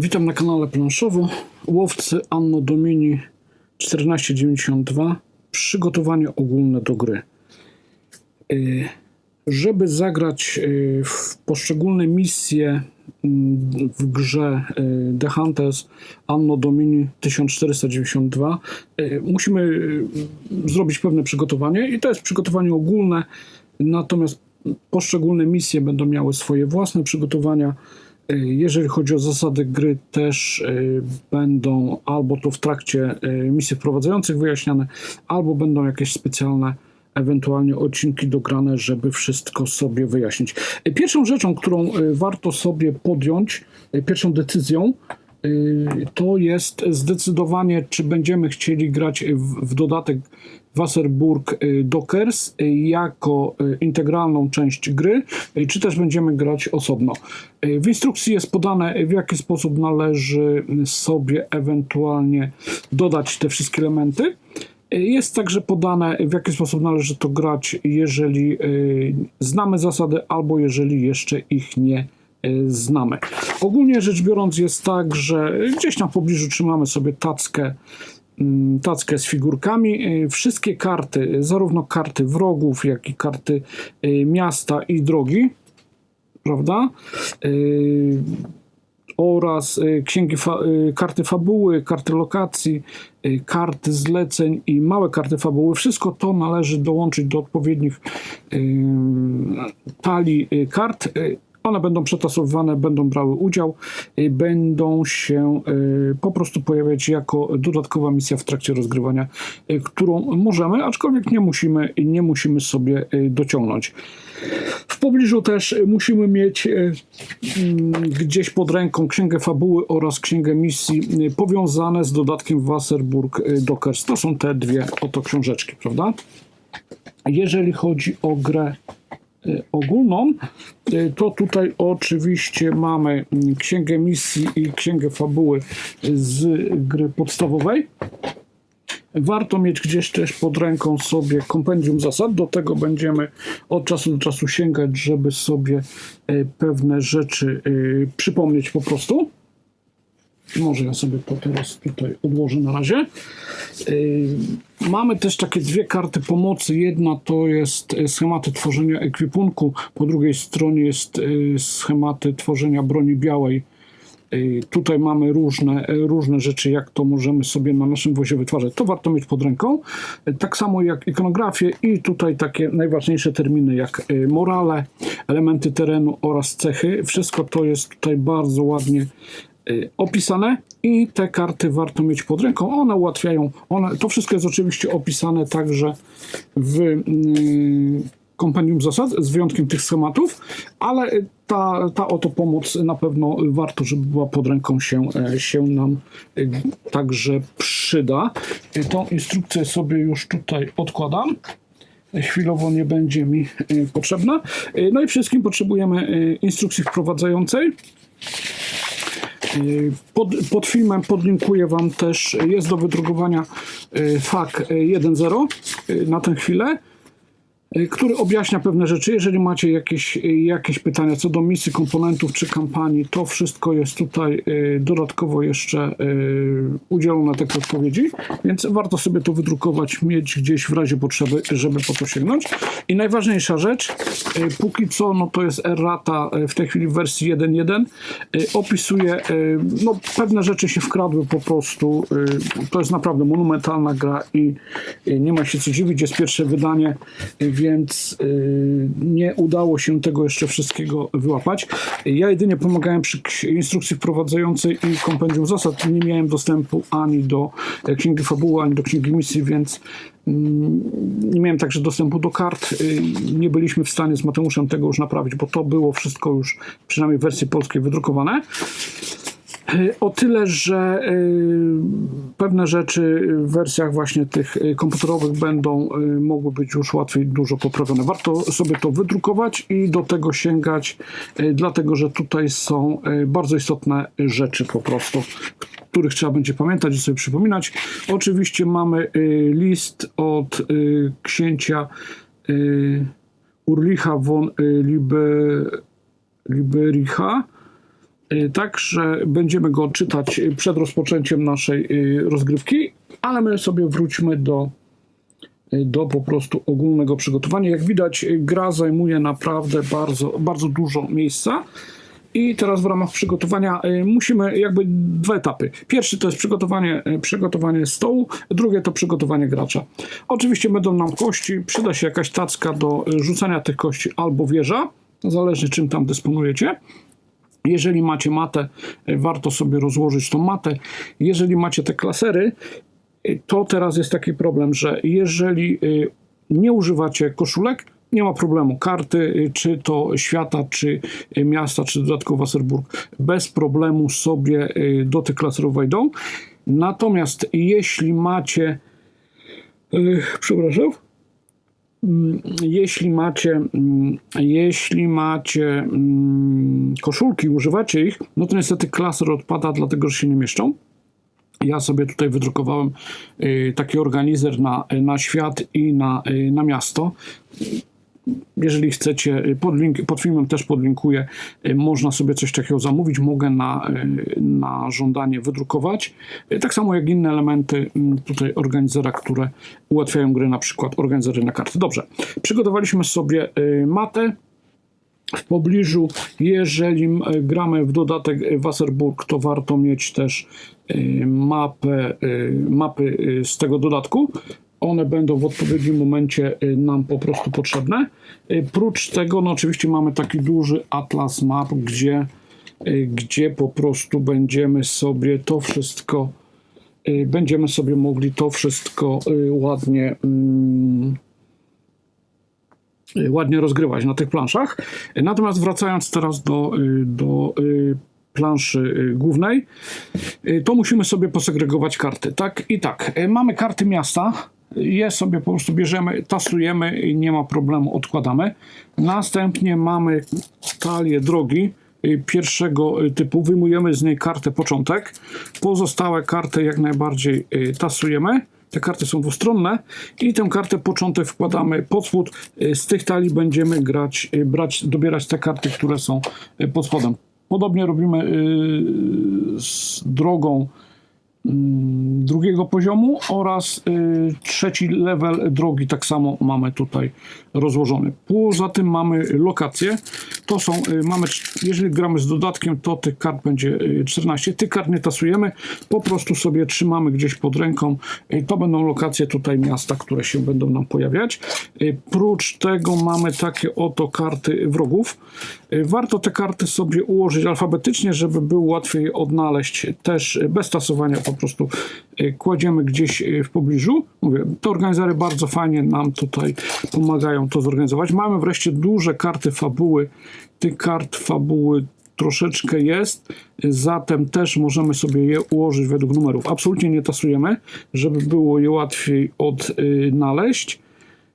Witam na kanale Planszowo. Łowcy Anno Domini 1492. Przygotowanie ogólne do gry. Y, Żeby zagrać y, w poszczególne misje mm, w grze y, The Hunters Anno Domini 1492 y, musimy zrobić pewne przygotowanie i to jest przygotowanie ogólne, natomiast poszczególne misje będą miały swoje własne przygotowania. Y, Jeżeli chodzi o zasady gry, też y, będą albo to w trakcie y, misji wprowadzających wyjaśniane, albo będą jakieś specjalne ewentualnie odcinki dograne, żeby wszystko sobie wyjaśnić. Pierwszą rzeczą, którą warto sobie podjąć, pierwszą decyzją, to jest zdecydowanie, czy będziemy chcieli grać w, w dodatek Wasserburg y, Dockers y, jako y, integralną część gry, czy też będziemy grać osobno. W instrukcji jest podane, w jaki sposób należy sobie ewentualnie dodać te wszystkie elementy. Jest także podane, w jaki sposób należy to grać, jeżeli znamy zasady, albo jeżeli jeszcze ich nie znamy. Ogólnie rzecz biorąc jest tak, że gdzieś tam w pobliżu trzymamy sobie tackę, tackę z figurkami. Y, Wszystkie karty, y, zarówno karty wrogów, jak i karty y, miasta i drogi, prawda? Oraz księgi, fa- karty fabuły, karty lokacji, karty zleceń i małe karty fabuły. Wszystko to należy dołączyć do odpowiednich talii kart. One będą przetasowywane, będą brały udział, będą się y, po prostu pojawiać jako dodatkowa misja w trakcie rozgrywania, y, którą możemy, aczkolwiek nie musimy, nie musimy sobie y, dociągnąć. W pobliżu też musimy mieć mm, gdzieś pod ręką księgę fabuły oraz księgę misji powiązane z dodatkiem Wasserburg Dockers. To są te dwie oto książeczki, prawda? Jeżeli chodzi o grę ogólną, e, to tutaj oczywiście mamy mm, księgę misji i księgę fabuły z gry podstawowej. Warto mieć gdzieś też pod ręką sobie kompendium zasad. Do tego będziemy od czasu do czasu sięgać, żeby sobie e, pewne rzeczy e, przypomnieć po prostu. Może ja sobie to teraz tutaj odłożę na razie. E, Mamy też takie dwie karty pomocy. Jedna to jest e, schematy tworzenia ekwipunku, po drugiej stronie jest e, schematy tworzenia broni białej. Y, Tutaj mamy różne, y, różne rzeczy, jak to możemy sobie na naszym wozie wytwarzać. To warto mieć pod ręką. Y, Tak samo jak ikonografię i tutaj takie najważniejsze terminy jak y, morale, elementy terenu oraz cechy. Wszystko to jest tutaj bardzo ładnie y, opisane i te karty warto mieć pod ręką. One ułatwiają, one, to wszystko jest oczywiście opisane także w y, kompendium zasad, z wyjątkiem tych schematów, ale ta, ta oto pomoc na pewno warto, żeby była pod ręką się, e, się nam e, także przyda. Tą instrukcję sobie już tutaj odkładam. Chwilowo nie będzie mi potrzebna. No i wszystkim potrzebujemy instrukcji wprowadzającej. Y, Pod, pod filmem podlinkuję Wam też, jest do wydrukowania y, FAQ 1.0 y, na tę chwilę, który objaśnia pewne rzeczy. Jeżeli macie jakieś, y, jakieś pytania co do misji, komponentów czy kampanii, to wszystko jest tutaj y, dodatkowo jeszcze y, udzielone takie odpowiedzi, więc warto sobie to wydrukować, mieć gdzieś w razie potrzeby, żeby po to sięgnąć. I najważniejsza rzecz, y, póki co, no to jest errata y, w tej chwili w wersji 1.1, y, opisuje, y, no pewne rzeczy się wkradły po prostu, y, to jest naprawdę monumentalna gra i y, nie ma się co dziwić, jest pierwsze wydanie, y, więc y, nie udało się tego jeszcze wszystkiego wyłapać. Ja jedynie pomagałem przy instrukcji wprowadzającej i kompendium zasad, nie miałem dostępu ani do e, księgi fabuły, ani do księgi misji, więc mm, nie miałem także dostępu do kart. Y, Nie byliśmy w stanie z Mateuszem tego już naprawić, bo to było wszystko już przynajmniej w wersji polskiej wydrukowane. Y, O tyle, że y, pewne rzeczy w wersjach właśnie tych y, komputerowych będą mogły być już łatwiej dużo poprawione. Warto sobie to wydrukować i do tego sięgać, dlatego że tutaj są bardzo istotne rzeczy po prostu, których trzeba będzie pamiętać i sobie przypominać. Oczywiście mamy list od księcia Urlicha von y, Libe, Libericha tak, że będziemy go czytać y, przed rozpoczęciem naszej y, rozgrywki, ale my sobie wróćmy do, y, do po prostu ogólnego przygotowania. Jak widać, y, gra zajmuje naprawdę bardzo, bardzo dużo miejsca. I teraz w ramach przygotowania y, musimy jakby dwa etapy. Pierwszy to jest przygotowanie, y, przygotowanie stołu, drugie to przygotowanie gracza. Oczywiście będą nam kości, przyda się jakaś tacka do y, rzucania tych kości albo wieża, zależy czym tam dysponujecie. Jeżeli macie matę, y, warto sobie rozłożyć tą matę. Jeżeli macie te klasery, y, to teraz jest taki problem, że jeżeli y, nie używacie koszulek, nie ma problemu. Karty, czy to świata, czy miasta, czy dodatkowo Wasserburg, bez problemu sobie do tych klaserów wejdą. Natomiast jeśli macie, przepraszam, jeśli macie, mm, jeśli macie mm, koszulki, używacie ich, no to niestety klaser odpada, dlatego że się nie mieszczą. Ja sobie tutaj wydrukowałem y, taki organizer na, na świat i na, y, na miasto. Jeżeli chcecie, y, pod, link, pod filmem też podlinkuję, y, można sobie coś takiego zamówić, mogę na, y, na żądanie wydrukować. Tak samo jak inne elementy mm, tutaj organizera, które ułatwiają gry, na przykład organizery na karty. Dobrze, przygotowaliśmy sobie matę, w pobliżu, jeżeli gramy w dodatek Wasserburg, to warto mieć też mapę, mapy z tego dodatku. One będą w odpowiednim momencie y, nam po prostu potrzebne. Y, Prócz tego, no oczywiście mamy taki duży atlas map, gdzie, y, gdzie po prostu będziemy sobie to wszystko, będziemy sobie mogli to wszystko ładnie mm, ładnie rozgrywać na tych planszach. Natomiast wracając teraz do, do planszy głównej, to musimy sobie posegregować karty. Tak i tak. Mamy karty miasta. Je sobie po prostu bierzemy, tasujemy i nie ma problemu, odkładamy. Następnie mamy talię drogi y, pierwszego y, typu. Wyjmujemy z niej kartę początek. Pozostałe karty jak najbardziej y, tasujemy. Te karty są dwustronne i tę kartę początek wkładamy pod spód. Z tych talii będziemy grać, brać, dobierać te karty, które są pod spodem. Podobnie robimy z drogą drugiego poziomu oraz y, trzeci level drogi tak samo mamy tutaj rozłożony. Poza tym mamy lokacje. To są, y, mamy, jeżeli gramy z dodatkiem, to tych kart będzie y, 14. Tych kart nie tasujemy, po prostu sobie trzymamy gdzieś pod ręką. Y, To będą lokacje tutaj miasta, które się będą nam pojawiać. Y, Prócz tego mamy takie oto karty wrogów. Y, Warto te karty sobie ułożyć alfabetycznie, żeby było łatwiej odnaleźć też y, bez tasowania po prostu y, kładziemy gdzieś y, w pobliżu. Mówię, te organizery bardzo fajnie nam tutaj pomagają to zorganizować. Mamy wreszcie duże karty fabuły. Tych kart fabuły troszeczkę jest, zatem też możemy sobie je ułożyć według numerów. Absolutnie nie tasujemy, żeby było je łatwiej odnaleźć.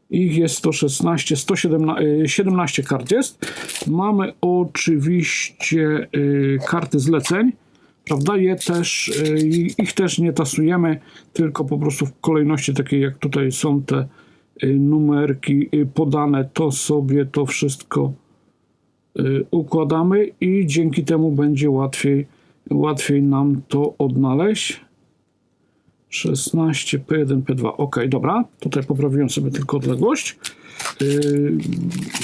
Ich jest 116, 117 y, 17 kart jest. Mamy oczywiście karty zleceń, prawda? Je też, y, ich też nie tasujemy, tylko po prostu w kolejności takiej jak tutaj są te y, numerki y, podane, to sobie to wszystko układamy i dzięki temu będzie łatwiej, łatwiej nam to odnaleźć. 16, P1, P2. Ok, dobra. Tutaj poprawiłem sobie tylko odległość. Yy,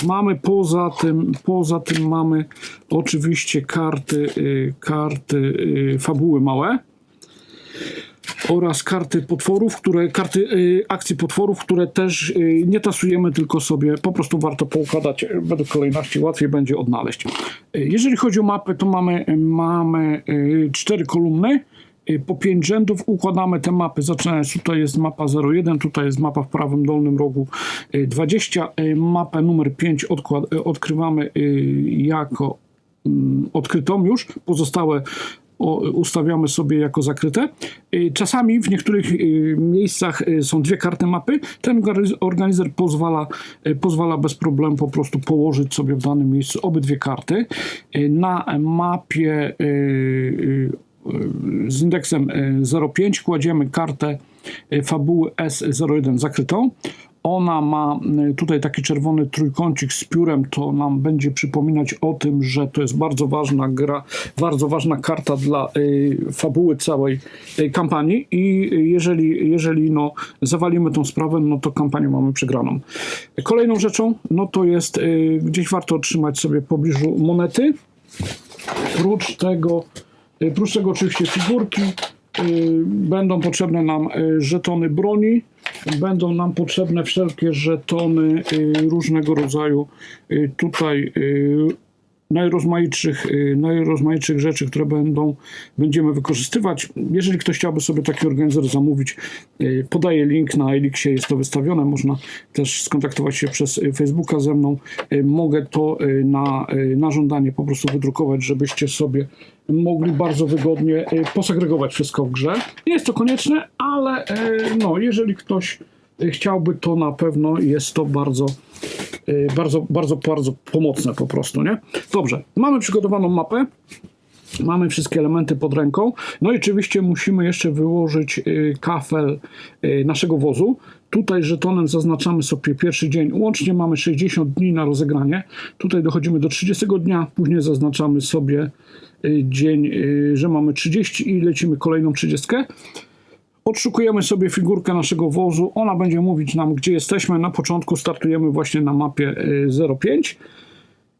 mamy poza tym, poza tym mamy oczywiście karty, yy, karty yy, fabuły małe oraz karty potworów, które, karty akcji potworów, które też nie tasujemy, tylko sobie po prostu warto poukładać według kolejności, łatwiej będzie odnaleźć. Jeżeli chodzi o mapę, to mamy, mamy cztery kolumny y, po pięć rzędów układamy te mapy, zaczynając tutaj jest mapa 01, tutaj jest mapa w prawym dolnym rogu y, 20, y, mapę numer 5 odkład, y, odkrywamy y, jako mm, odkrytą już, pozostałe ustawiamy sobie jako zakryte. Y, Czasami w niektórych y, miejscach y, są dwie karty mapy. Ten organiz- organizer pozwala, y, pozwala bez problemu po prostu położyć sobie w danym miejscu obydwie karty. Y, Na mapie y, y, z indeksem y, 0,5 kładziemy kartę y, fabuły S01 zakrytą Ona ma y, tutaj taki czerwony trójkącik z piórem, to nam będzie przypominać o tym, że to jest bardzo ważna gra, bardzo ważna karta dla fabuły całej kampanii i jeżeli, jeżeli no, zawalimy tą sprawę, no to kampanię mamy przegraną. Kolejną rzeczą, no to jest gdzieś warto otrzymać sobie w pobliżu monety. Prócz tego, prócz tego oczywiście figurki, y, będą potrzebne nam y, żetony broni, będą nam potrzebne wszelkie żetony różnego rodzaju tutaj najrozmaitszych, y, najrozmaitszych rzeczy, które będą, będziemy wykorzystywać. Jeżeli ktoś chciałby sobie taki organizer zamówić, y, podaję link na Elixie, jest to wystawione. Można też skontaktować się przez y, Facebooka ze mną. Mogę to na, na żądanie po prostu wydrukować, żebyście sobie mogli bardzo wygodnie posegregować wszystko w grze. Nie jest to konieczne, ale no, jeżeli ktoś chciałby, to na pewno jest to bardzo bardzo, bardzo, bardzo pomocne po prostu, nie? Dobrze, mamy przygotowaną mapę, mamy wszystkie elementy pod ręką, no i oczywiście musimy jeszcze wyłożyć y, kafel y, naszego wozu. Tutaj żetonem zaznaczamy sobie pierwszy dzień, łącznie mamy 60 dni na rozegranie. Tutaj dochodzimy do 30 dnia, później zaznaczamy sobie y, dzień, y, że mamy 30 i lecimy kolejną 30. Odszukujemy sobie figurkę naszego wozu. Ona będzie mówić nam, gdzie jesteśmy. Na początku startujemy właśnie na mapie y, 05.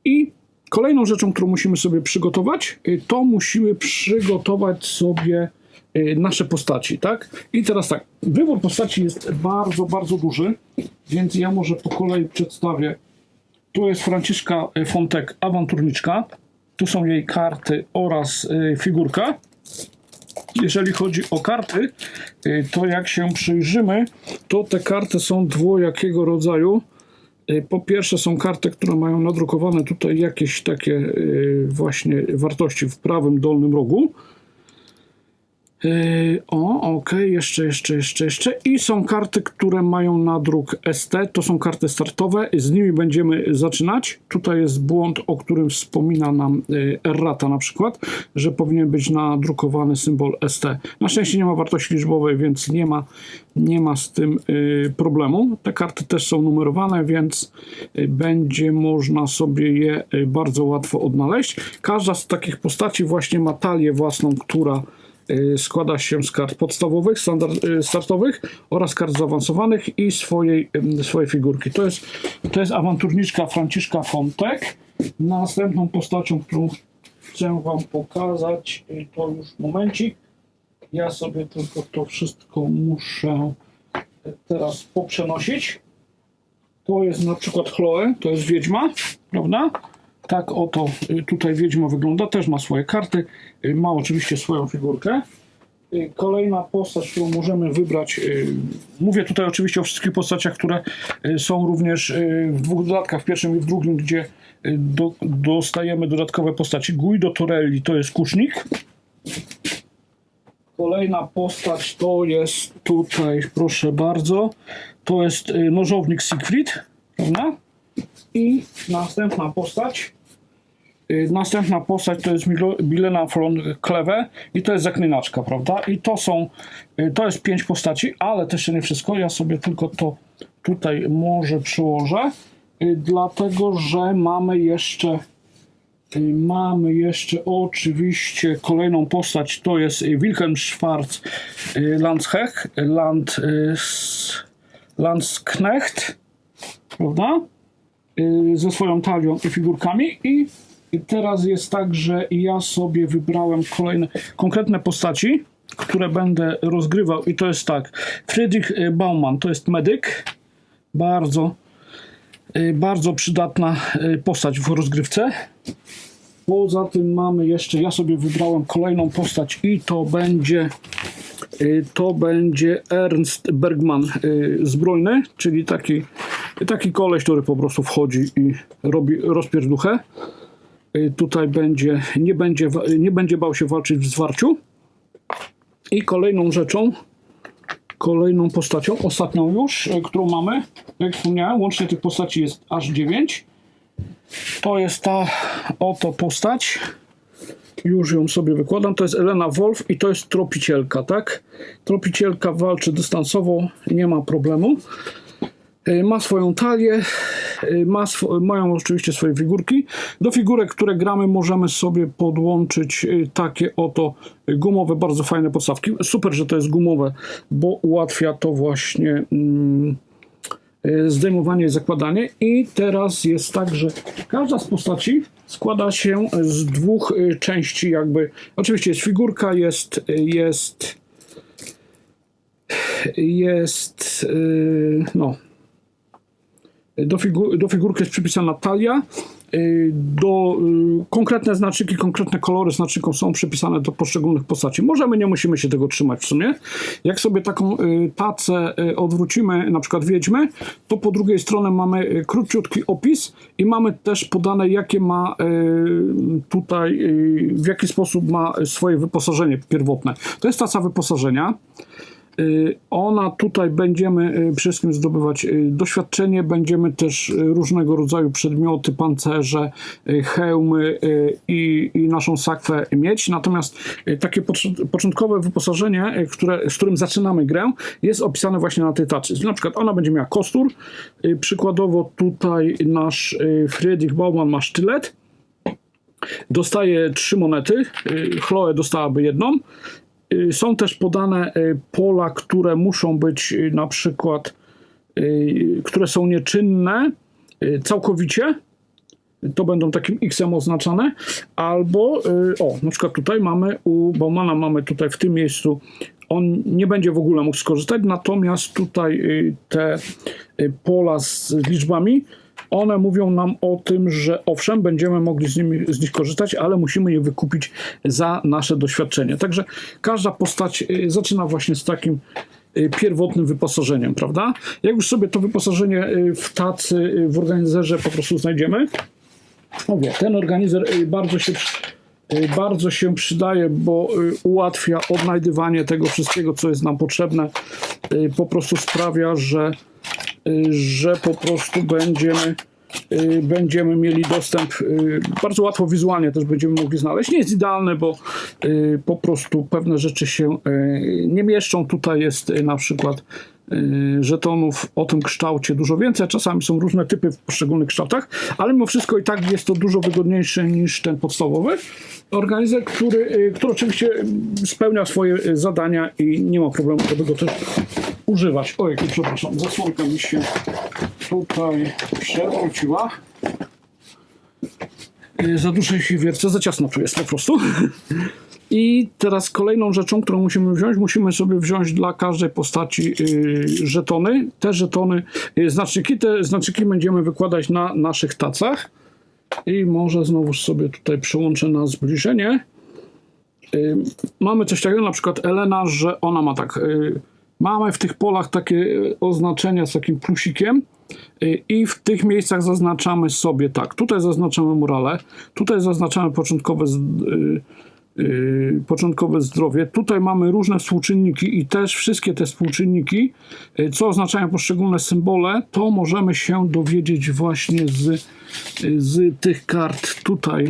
I kolejną rzeczą, którą musimy sobie przygotować, y, to musimy przygotować sobie y, nasze postaci, tak? I teraz tak, wybór postaci jest bardzo, bardzo duży, więc ja może po kolei przedstawię. Tu jest Franciszka y, Fontek, awanturniczka. Tu są jej karty oraz y, figurka. Jeżeli chodzi o karty, y, to jak się przyjrzymy, to te karty są dwojakiego rodzaju. Y, Po pierwsze są karty, które mają nadrukowane tutaj jakieś takie y, właśnie wartości w prawym dolnym rogu. Yy, O, okej, jeszcze, jeszcze, jeszcze, jeszcze. I są karty, które mają nadruk ST, to są karty startowe, z nimi będziemy zaczynać. Tutaj jest błąd, o którym wspomina nam yy, Errata na przykład, że powinien być nadrukowany symbol ST. Na szczęście nie ma wartości liczbowej, więc nie ma, nie ma z tym yy, problemu. Te karty też są numerowane, więc yy, będzie można sobie je yy, bardzo łatwo odnaleźć. Każda z takich postaci właśnie ma talię własną, która składa się z kart podstawowych, standard, y, startowych oraz kart zaawansowanych i swojej, ym, swojej figurki. To jest, to jest awanturniczka Franciszka Fontek. Następną postacią, którą chcę Wam pokazać, y, to już momencik. Ja sobie tylko to wszystko muszę y, teraz poprzenosić. To jest na przykład Chloe, to jest wiedźma, prawda? Tak oto y, tutaj wiedźma wygląda, też ma swoje karty, y, ma oczywiście swoją figurkę. Y, Kolejna postać, którą możemy wybrać, mówię tutaj oczywiście o wszystkich postaciach, które są również w dwóch dodatkach, w pierwszym i w drugim, gdzie do, dostajemy dodatkowe postaci. Guido Torelli to jest kusznik. Kolejna postać to jest tutaj, proszę bardzo, to jest nożownik Siegfried, prawda? I następna postać. Y, Następna postać to jest Milena von Kleve i to jest zaklinaczka, prawda? I to są, y, to jest pięć postaci, ale jeszcze nie wszystko. Ja sobie tylko to tutaj może przyłożę, y, dlatego że mamy jeszcze Mamy jeszcze oczywiście kolejną postać, to jest Wilhelm Schwarz Landshech, Land, Landsknecht, prawda? Ze swoją talią i figurkami i teraz jest tak, że ja sobie wybrałem kolejne konkretne postaci, które będę rozgrywał i to jest tak, Friedrich y, Baumann to jest medyk, bardzo y, bardzo przydatna y, postać w rozgrywce. Poza tym mamy jeszcze, ja sobie wybrałem kolejną postać i to będzie to będzie Ernst Bergman zbrojny, czyli taki, taki koleś, który po prostu wchodzi i robi rozpierduchę. Y, Tutaj będzie, nie będzie, wa- nie będzie bał się walczyć w zwarciu. I kolejną rzeczą, kolejną postacią, ostatnią już, y, którą mamy, jak wspomniałem, łącznie tych postaci jest aż 9. To jest ta oto postać. Już ją sobie wykładam. To jest Elena Wolf i to jest tropicielka, tak? Tropicielka walczy dystansowo, nie ma problemu. Y, Ma swoją talię, y, ma swo- mają oczywiście swoje figurki. Do figurek, które gramy, możemy sobie podłączyć y, takie oto gumowe, bardzo fajne podstawki. Super, że to jest gumowe, bo ułatwia to właśnie mm, zdejmowanie i zakładanie. I teraz jest tak, że każda z postaci składa się z dwóch części, jakby. Oczywiście jest figurka, jest, jest, jest, no, do, figu- do figurki jest przypisana talia. y, Do y, konkretne znaczyki, konkretne kolory znaczyków są przypisane do poszczególnych postaci. Możemy, nie musimy się tego trzymać w sumie. Jak sobie taką y, tacę odwrócimy, na przykład wiedźmy, to po drugiej stronie mamy króciutki opis i mamy też podane, jakie ma tutaj, w jaki sposób ma swoje wyposażenie pierwotne. To jest taca wyposażenia. Y, Ona tutaj będziemy y, przede wszystkim zdobywać y, doświadczenie, będziemy też różnego rodzaju przedmioty, pancerze, hełmy i, i naszą sakwę mieć. Natomiast takie pocz- początkowe wyposażenie, które, z którym zaczynamy grę, jest opisane właśnie na tej tacy. Na przykład ona będzie miała kostur, przykładowo tutaj nasz Friedrich Baumann ma sztylet, dostaje trzy monety, Chloe dostałaby jedną. Y, Są też podane y, pola, które muszą być y, na przykład, które są nieczynne całkowicie. To będą takim X-em oznaczane. Albo, o, na przykład tutaj mamy u Baumana, mamy tutaj w tym miejscu, on nie będzie w ogóle mógł skorzystać, natomiast tutaj te pola z liczbami, one mówią nam o tym, że owszem, będziemy mogli z, nimi, z nich korzystać, ale musimy je wykupić za nasze doświadczenie. Także każda postać y, zaczyna właśnie z takim y, pierwotnym wyposażeniem, prawda? Jak już sobie to wyposażenie y, w tacy, w organizerze po prostu znajdziemy, mówię, ten organizer bardzo się, bardzo się przydaje, bo ułatwia odnajdywanie tego wszystkiego, co jest nam potrzebne. Po prostu sprawia, że, że po prostu będziemy y, będziemy mieli dostęp y, bardzo łatwo wizualnie też będziemy mogli znaleźć. Nie jest idealne, bo y, po prostu pewne rzeczy się y, nie mieszczą. Tutaj jest y, na przykład y, żetonów o tym kształcie dużo więcej. Czasami są różne typy w poszczególnych kształtach, ale mimo wszystko i tak jest to dużo wygodniejsze niż ten podstawowy organizer, który, y, który oczywiście spełnia swoje y, zadania i nie ma problemu, żeby go też używać. Ojej, przepraszam, zasłonka mi się tutaj przewróciła. Y, Za dużo się wiercę, za ciasno tu jest po prostu. I teraz kolejną rzeczą, którą musimy wziąć, musimy sobie wziąć dla każdej postaci y, żetony. Te żetony, y, znaczniki, te znaczniki będziemy wykładać na naszych tacach. I może znowu sobie tutaj przełączę na zbliżenie. Y, Mamy coś takiego, na przykład Elena, że ona ma tak. y, Mamy w tych polach takie y, oznaczenia z takim plusikiem. y, I w tych miejscach zaznaczamy sobie tak. Tutaj zaznaczamy murale, tutaj zaznaczamy początkowe, y, początkowe zdrowie. Tutaj mamy różne współczynniki i też wszystkie te współczynniki, co oznaczają poszczególne symbole, to możemy się dowiedzieć właśnie z, z tych kart tutaj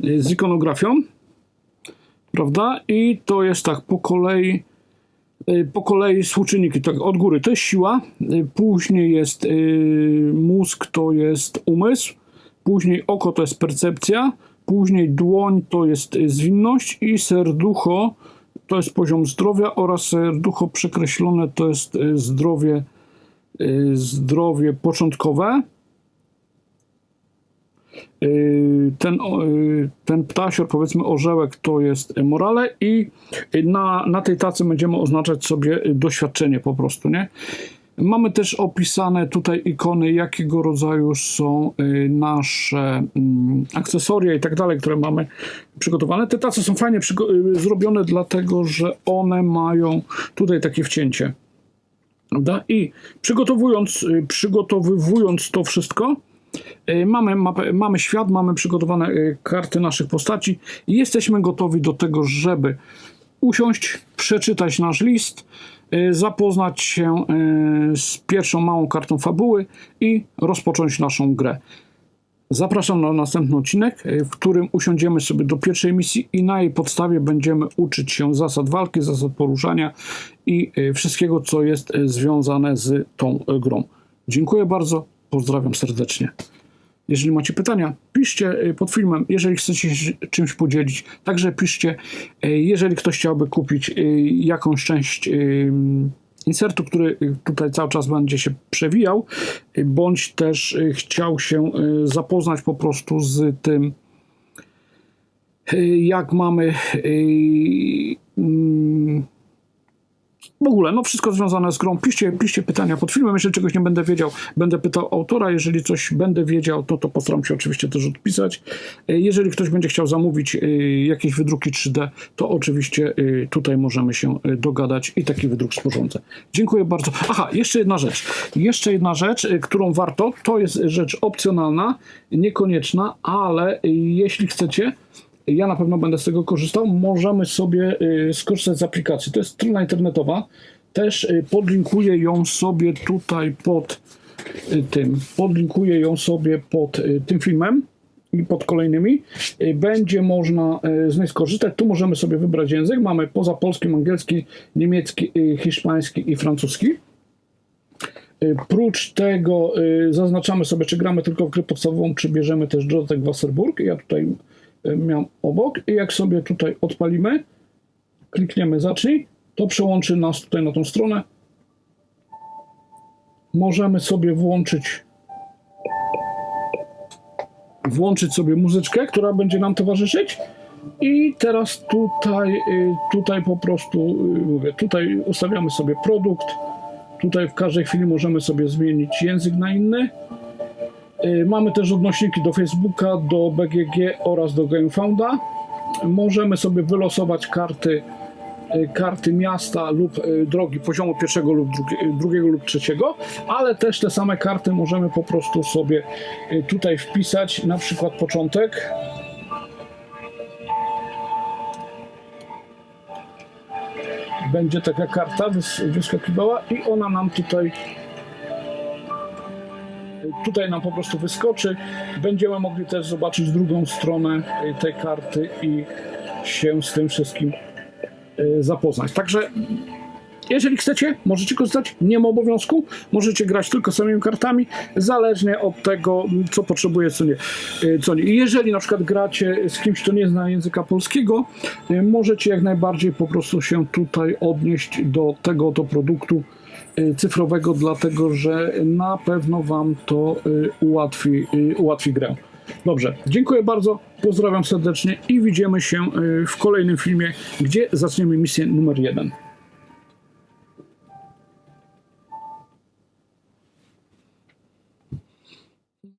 z ikonografią. Prawda? I to jest tak po kolei po kolei współczynniki, tak od góry to jest siła, y, później jest y, mózg, to jest umysł, później oko to jest percepcja, później dłoń to jest zwinność i serducho to jest poziom zdrowia oraz serducho przekreślone to jest zdrowie, zdrowie początkowe. Y, ten, y, ten ptasior, powiedzmy orzełek, to jest morale i na, na tej tacy będziemy oznaczać sobie doświadczenie po prostu, nie? Mamy też opisane tutaj ikony, jakiego rodzaju są y, nasze mm, akcesoria i tak dalej, które mamy przygotowane. Te tace są fajnie zrobione, dlatego że one mają tutaj takie wcięcie. Prawda? I przygotowując, przygotowywując to wszystko, mamy, mapę, mamy świat, mamy przygotowane y, karty naszych postaci i jesteśmy gotowi do tego, żeby usiąść, przeczytać nasz list, y, zapoznać się z pierwszą małą kartą fabuły i rozpocząć naszą grę. Zapraszam na następny odcinek, w którym usiądziemy sobie do pierwszej misji i na jej podstawie będziemy uczyć się zasad walki, zasad poruszania i wszystkiego, co jest związane z tą grą. Dziękuję bardzo, pozdrawiam serdecznie. Jeżeli macie pytania, piszcie y, pod filmem, jeżeli chcecie się czymś podzielić. Także piszcie, y, jeżeli ktoś chciałby kupić y, jakąś część insertu, który tutaj cały czas będzie się przewijał, bądź też chciał się zapoznać po prostu z tym, jak mamy mm, w ogóle, no wszystko związane z grą. Piszcie, piszcie pytania pod filmem. Jeżeli czegoś nie będę wiedział, będę pytał autora. Jeżeli coś będę wiedział, to, to postaram się oczywiście też odpisać. E, Jeżeli ktoś będzie chciał zamówić e, jakieś wydruki 3D, to oczywiście e, tutaj możemy się dogadać i taki wydruk sporządzę. Dziękuję bardzo. Aha, jeszcze jedna rzecz. Jeszcze jedna rzecz, którą warto, to jest rzecz opcjonalna, niekonieczna, ale jeśli chcecie, ja na pewno będę z tego korzystał. Możemy sobie y, skorzystać z aplikacji. To jest strona internetowa. Też y, podlinkuję ją sobie tutaj pod y, tym. Podlinkuję ją sobie pod tym filmem i pod kolejnymi. Będzie można z niej skorzystać. Tu możemy sobie wybrać język. Mamy poza polskim, angielski, niemiecki, hiszpański i francuski. Prócz tego zaznaczamy sobie, czy gramy tylko w grę podstawową, czy bierzemy też dodatek Wasserburg. Ja tutaj miałem obok i jak sobie tutaj odpalimy, klikniemy zacznij, to przełączy nas tutaj na tą stronę. Możemy sobie włączyć włączyć sobie muzyczkę, która będzie nam towarzyszyć. I teraz tutaj, y, tutaj po prostu y, mówię, tutaj ustawiamy sobie produkt. Tutaj w każdej chwili możemy sobie zmienić język na inny. Y, Mamy też odnośniki do Facebooka, do BGG oraz do GameFounda. Możemy sobie wylosować karty, y, karty miasta lub y, drogi poziomu pierwszego lub drugi- drugiego lub trzeciego, ale też te same karty możemy po prostu sobie tutaj wpisać, na przykład początek. Będzie taka karta wys- wyskakiwała i ona nam tutaj tutaj nam po prostu wyskoczy. Będziemy mogli też zobaczyć drugą stronę tej karty i się z tym wszystkim y, zapoznać. Także jeżeli chcecie, możecie korzystać, nie ma obowiązku, możecie grać tylko samymi kartami, zależnie od tego, co potrzebuje, co nie. Y, Co nie. Jeżeli na przykład gracie z kimś, kto nie zna języka polskiego, y, możecie jak najbardziej po prostu się tutaj odnieść do tego oto produktu cyfrowego, dlatego że na pewno Wam to y, ułatwi, y, ułatwi grę. Dobrze, dziękuję bardzo, pozdrawiam serdecznie i widzimy się y, w kolejnym filmie, gdzie zaczniemy misję numer jeden.